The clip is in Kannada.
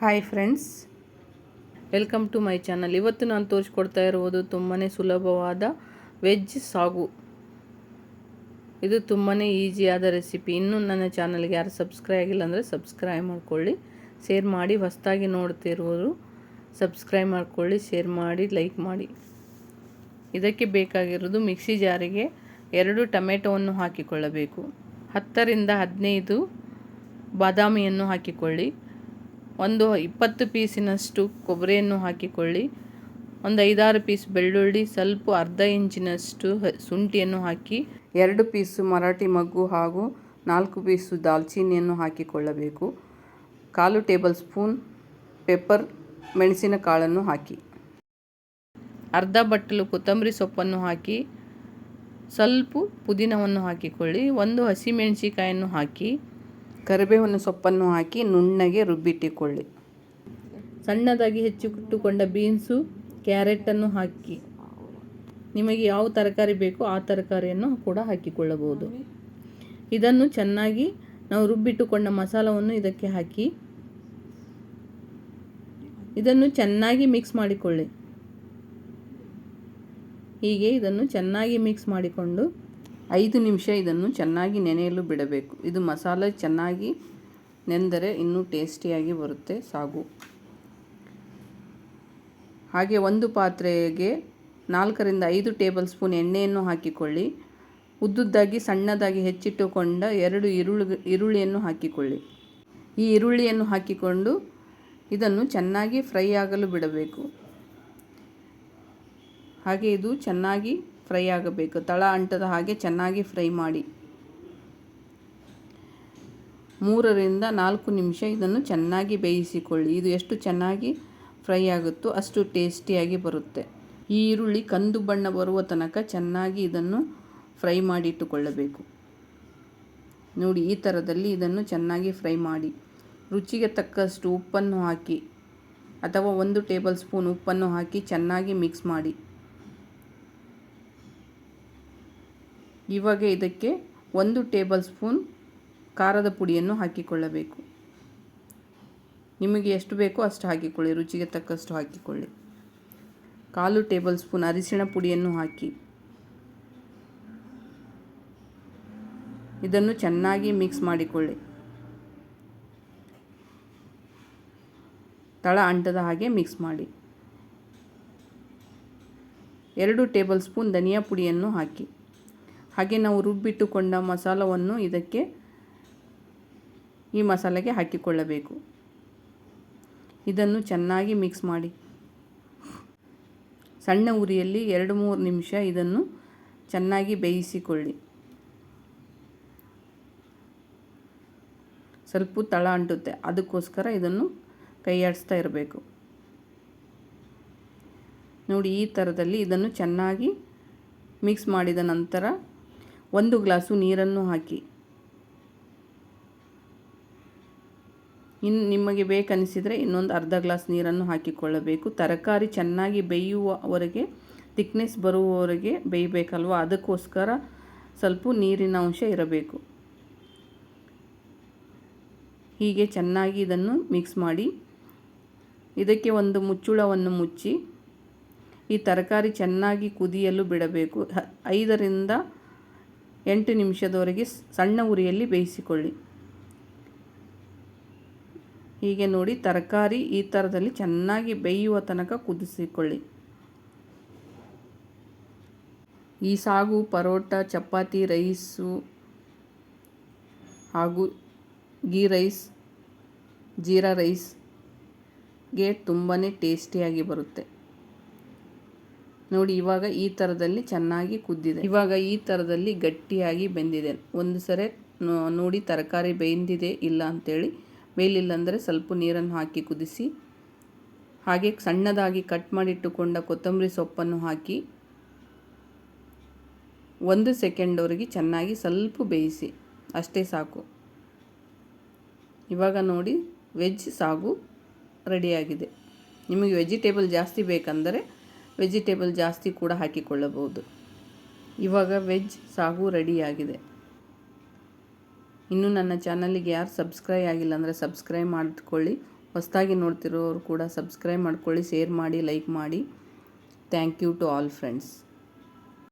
Hi friends welcome to my channel ಇವತ್ತು ನಾನು ತೋರಿಸ್ಕೊಡ್ತಾ ಇರುವುದು ತುಂಬಾ ಸುಲಭವಾದ ವೆಜ್ ಸಾಗು. ಇದು ತುಂಬಾ ಈಸಿಯಾದ ರೆಸಿಪಿ ಇನ್ನೂ ನನ್ನ ಚಾನಲ್ಗೆ ಯಾರು ಸಬ್ಸ್ಕ್ರೈಬ್ ಆಗಿಲ್ಲ ಅಂದರೆ ಸಬ್ಸ್ಕ್ರೈಬ್ ಮಾಡ್ಕೊಳ್ಳಿ. ಶೇರ್ ಮಾಡಿ, ಹೊಸದಾಗಿ ನೋಡ್ತಿರುವರು ಸಬ್ಸ್ಕ್ರೈಬ್ ಮಾಡ್ಕೊಳ್ಳಿ ಶೇರ್ ಮಾಡಿ ಲೈಕ್ ಮಾಡಿ. ಇದಕ್ಕೆ ಬೇಕಾಗಿರೋದು ಮಿಕ್ಸಿ ಜಾರಿಗೆ ಎರಡು ಟೊಮೆಟೊವನ್ನು ಹಾಕಿಕೊಳ್ಳಬೇಕು. ಹತ್ತರಿಂದ ಹದಿನೈದು ಬಾದಾಮಿಯನ್ನು ಹಾಕಿಕೊಳ್ಳಿ. ಒಂದು ಇಪ್ಪತ್ತು ಪೀಸಿನಷ್ಟು ಕೊಬ್ಬರಿಯನ್ನು ಹಾಕಿಕೊಳ್ಳಿ. ಒಂದು ಐದಾರು ಪೀಸ್ ಬೆಳ್ಳುಳ್ಳಿ, ಸ್ವಲ್ಪ ಅರ್ಧ ಇಂಚಿನಷ್ಟು ಶುಂಠಿಯನ್ನು ಹಾಕಿ, ಎರಡು ಪೀಸು ಮರಾಠಿ ಮಗ್ಗು ಹಾಗೂ ನಾಲ್ಕು ಪೀಸು ದಾಲ್ಚೀನಿಯನ್ನು ಹಾಕಿಕೊಳ್ಳಬೇಕು. ಕಾಲು ಟೇಬಲ್ ಸ್ಪೂನ್ ಪೆಪ್ಪರ್ ಮೆಣಸಿನ ಕಾಳನ್ನು ಹಾಕಿ. ಅರ್ಧ ಬಟ್ಟಲು ಕೊತ್ತಂಬರಿ ಸೊಪ್ಪನ್ನು ಹಾಕಿ, ಸ್ವಲ್ಪ ಪುದೀನವನ್ನು ಹಾಕಿಕೊಳ್ಳಿ. ಒಂದು ಹಸಿಮೆಣಸಿಕಾಯನ್ನು ಹಾಕಿ ಕರಿಬೇವಿನ ಸೊಪ್ಪನ್ನು ಹಾಕಿ ನುಣ್ಣಗೆ ರುಬ್ಬಿಟ್ಟುಕೊಳ್ಳಿ. ಸಣ್ಣದಾಗಿ ಹೆಚ್ಚಿಟ್ಟುಕೊಂಡ ಬೀನ್ಸು, ಕ್ಯಾರೆಟನ್ನು ಹಾಕಿ. ನಿಮಗೆ ಯಾವ ತರಕಾರಿ ಬೇಕೋ ಆ ತರಕಾರಿಯನ್ನು ಕೂಡ ಹಾಕಿಕೊಳ್ಳಬಹುದು. ಇದನ್ನು ಚೆನ್ನಾಗಿ ನಾವು ರುಬ್ಬಿಟ್ಟುಕೊಂಡ ಮಸಾಲವನ್ನು ಇದಕ್ಕೆ ಹಾಕಿ. ಇದನ್ನು ಚೆನ್ನಾಗಿ ಮಿಕ್ಸ್ ಮಾಡಿಕೊಳ್ಳಿ. ಹೀಗೆ ಇದನ್ನು ಚೆನ್ನಾಗಿ ಮಿಕ್ಸ್ ಮಾಡಿಕೊಂಡು ಐದು ನಿಮಿಷ ಇದನ್ನು ಚೆನ್ನಾಗಿ ನೆನೆಯಲು ಬಿಡಬೇಕು. ಇದು ಮಸಾಲೆ ಚೆನ್ನಾಗಿ ನೆಂದರೆ ಇನ್ನೂ ಟೇಸ್ಟಿಯಾಗಿ ಬರುತ್ತೆ ಸಾಗು. ಹಾಗೆ ಒಂದು ಪಾತ್ರೆಗೆ ನಾಲ್ಕರಿಂದ ಐದು ಟೇಬಲ್ ಸ್ಪೂನ್ ಎಣ್ಣೆಯನ್ನು ಹಾಕಿಕೊಳ್ಳಿ. ಉದ್ದುದ್ದಾಗಿ ಸಣ್ಣದಾಗಿ ಹೆಚ್ಚಿಟ್ಟುಕೊಂಡ ಎರಡು ಈರುಳ್ಳಿ, ಈರುಳ್ಳಿಯನ್ನು ಹಾಕಿಕೊಳ್ಳಿ. ಈ ಈರುಳ್ಳಿಯನ್ನು ಹಾಕಿಕೊಂಡು ಇದನ್ನು ಚೆನ್ನಾಗಿ ಫ್ರೈ ಆಗಲು ಬಿಡಬೇಕು. ಹಾಗೆ ಇದು ಚೆನ್ನಾಗಿ ಫ್ರೈ ಆಗಬೇಕು. ತಳ ಅಂಟದ ಹಾಗೆ ಚೆನ್ನಾಗಿ ಫ್ರೈ ಮಾಡಿ. ಮೂರರಿಂದ ನಾಲ್ಕು ನಿಮಿಷ ಇದನ್ನು ಚೆನ್ನಾಗಿ ಬೇಯಿಸಿಕೊಳ್ಳಿ. ಇದು ಎಷ್ಟು ಚೆನ್ನಾಗಿ ಫ್ರೈ ಆಗುತ್ತೋ ಅಷ್ಟು ಟೇಸ್ಟಿಯಾಗಿ ಬರುತ್ತೆ. ಈ ಈರುಳ್ಳಿ ಕಂದು ಬಣ್ಣ ಬರುವ ತನಕ ಚೆನ್ನಾಗಿ ಇದನ್ನು ಫ್ರೈ ಮಾಡಿಟ್ಟುಕೊಳ್ಳಬೇಕು. ನೋಡಿ, ಈ ಥರದಲ್ಲಿ ಇದನ್ನು ಚೆನ್ನಾಗಿ ಫ್ರೈ ಮಾಡಿ. ರುಚಿಗೆ ತಕ್ಕಷ್ಟು ಉಪ್ಪನ್ನು ಹಾಕಿ ಅಥವಾ ಒಂದು ಟೇಬಲ್ ಸ್ಪೂನ್ ಉಪ್ಪನ್ನು ಹಾಕಿ ಚೆನ್ನಾಗಿ ಮಿಕ್ಸ್ ಮಾಡಿ. ಇವಾಗ ಇದಕ್ಕೆ ಒಂದು ಟೇಬಲ್ ಸ್ಪೂನ್ ಖಾರದ ಪುಡಿಯನ್ನು ಹಾಕಿಕೊಳ್ಳಬೇಕು. ನಿಮಗೆ ಎಷ್ಟು ಬೇಕೋ ಅಷ್ಟು ಹಾಕಿಕೊಳ್ಳಿ, ರುಚಿಗೆ ತಕ್ಕಷ್ಟು ಹಾಕಿಕೊಳ್ಳಿ. ಕಾಲು ಟೇಬಲ್ ಸ್ಪೂನ್ ಅರಿಶಿಣ ಪುಡಿಯನ್ನು ಹಾಕಿ. ಇದನ್ನು ಚೆನ್ನಾಗಿ ಮಿಕ್ಸ್ ಮಾಡಿಕೊಳ್ಳಿ. ತಳ ಅಂಟದ ಹಾಗೆ ಮಿಕ್ಸ್ ಮಾಡಿ. ಎರಡು ಟೇಬಲ್ ಸ್ಪೂನ್ ಧನಿಯಾ ಪುಡಿಯನ್ನು ಹಾಕಿ. ಹಾಗೆ ನಾವು ರುಬ್ಬಿಟ್ಟುಕೊಂಡ ಮಸಾಲವನ್ನು ಇದಕ್ಕೆ ಈ ಮಸಾಲೆಗೆ ಹಾಕಿಕೊಳ್ಳಬೇಕು. ಇದನ್ನು ಚೆನ್ನಾಗಿ ಮಿಕ್ಸ್ ಮಾಡಿ. ಸಣ್ಣ ಉರಿಯಲ್ಲಿ ಎರಡು ಮೂರು ನಿಮಿಷ ಇದನ್ನು ಚೆನ್ನಾಗಿ ಬೇಯಿಸಿಕೊಳ್ಳಿ. ಸ್ವಲ್ಪ ತಳ ಅಂಟುತ್ತೆ. ಅದಕ್ಕೋಸ್ಕರ ಇದನ್ನು ಕೈಯಾಡಿಸ್ತಾ ಇರಬೇಕು. ನೋಡಿ, ಈ ಥರದಲ್ಲಿ ಇದನ್ನು ಚೆನ್ನಾಗಿ ಮಿಕ್ಸ್ ಮಾಡಿದ ನಂತರ ಒಂದು ಗ್ಲಾಸು ನೀರನ್ನು ಹಾಕಿ. ಇನ್ನು ನಿಮಗೆ ಬೇಕನಿಸಿದರೆ ಇನ್ನೊಂದು ಅರ್ಧ ಗ್ಲಾಸ್ ನೀರನ್ನು ಹಾಕಿಕೊಳ್ಳಬೇಕು. ತರಕಾರಿ ಚೆನ್ನಾಗಿ ಬೇಯುವವರೆಗೆ ತಿಕ್ನೆಸ್ ಬರುವವರೆಗೆ ಬೇಯಬೇಕಲ್ವ? ಅದಕ್ಕೋಸ್ಕರ ಸ್ವಲ್ಪ ನೀರಿನ ಅಂಶ ಇರಬೇಕು. ಹೀಗೆ ಚೆನ್ನಾಗಿ ಇದನ್ನು ಮಿಕ್ಸ್ ಮಾಡಿ. ಇದಕ್ಕೆ ಒಂದು ಮುಚ್ಚುಳವನ್ನು ಮುಚ್ಚಿ, ಈ ತರಕಾರಿ ಚೆನ್ನಾಗಿ ಕುದಿಯಲು ಬಿಡಬೇಕು. ಐದರಿಂದ ಎಂಟು ನಿಮಿಷದವರೆಗೆ ಸಣ್ಣ ಉರಿಯಲ್ಲಿ ಬೇಯಿಸಿಕೊಳ್ಳಿ. ಹೀಗೆ ನೋಡಿ ತರಕಾರಿ ಈ ಥರದಲ್ಲಿ ಚೆನ್ನಾಗಿ ಬೇಯುವ ತನಕ ಕುದಿಸಿಕೊಳ್ಳಿ. ಈ ಸಾಗು, ಪರೋಟ, ಚಪಾತಿ, ರೈಸು ಹಾಗೂ ಗೀ ರೈಸ್, ಜೀರಾ ರೈಸ್ಗೆ ತುಂಬಾ ಟೇಸ್ಟಿಯಾಗಿ ಬರುತ್ತೆ. ನೋಡಿ, ಇವಾಗ ಈ ಥರದಲ್ಲಿ ಚೆನ್ನಾಗಿ ಕುದ್ದಿದೆ. ಇವಾಗ ಈ ಥರದಲ್ಲಿ ಗಟ್ಟಿಯಾಗಿ ಬೆಂದಿದೆ. ಒಂದು ಸರಿ ನೋಡಿ, ತರಕಾರಿ ಬೆಂದಿದೆ ಇಲ್ಲ ಅಂಥೇಳಿ ಮೇಲಿಲ್ಲ ಅಂದರೆ ಸ್ವಲ್ಪ ನೀರನ್ನು ಹಾಕಿ ಕುದಿಸಿ, ಹಾಗೆ ಸಣ್ಣದಾಗಿ ಕಟ್ ಮಾಡಿಟ್ಟುಕೊಂಡ ಕೊತ್ತಂಬರಿ ಸೊಪ್ಪನ್ನು ಹಾಕಿ ಒಂದು ಸೆಕೆಂಡ್ವರೆಗೆ ಚೆನ್ನಾಗಿ ಸ್ವಲ್ಪ ಬೇಯಿಸಿ, ಅಷ್ಟೇ ಸಾಕು. ಇವಾಗ ನೋಡಿ, ವೆಜ್ ಸಾಗು ರೆಡಿಯಾಗಿದೆ. ನಿಮಗೆ ವೆಜಿಟೇಬಲ್ ಜಾಸ್ತಿ ಬೇಕಂದರೆ ವೆಜಿಟೇಬಲ್ ಜಾಸ್ತಿ ಕೂಡ ಹಾಕಿಕೊಳ್ಳಬಹುದು. ಇವಾಗ ವೆಜ್ ಸಾಗು ರೆಡಿಯಾಗಿದೆ. ಇನ್ನೂ ನನ್ನ ಚಾನಲಿಗೆ ಯಾರು ಸಬ್ಸ್ಕ್ರೈಬ್ ಆಗಿಲ್ಲ ಅಂದರೆ ಸಬ್ಸ್ಕ್ರೈಬ್ ಮಾಡಿಕೊಳ್ಳಿ. ಹೊಸದಾಗಿ ನೋಡ್ತಿರೋರು ಕೂಡ ಸಬ್ಸ್ಕ್ರೈಬ್ ಮಾಡ್ಕೊಳ್ಳಿ, ಶೇರ್ ಮಾಡಿ, ಲೈಕ್ ಮಾಡಿ. Thank you to all friends.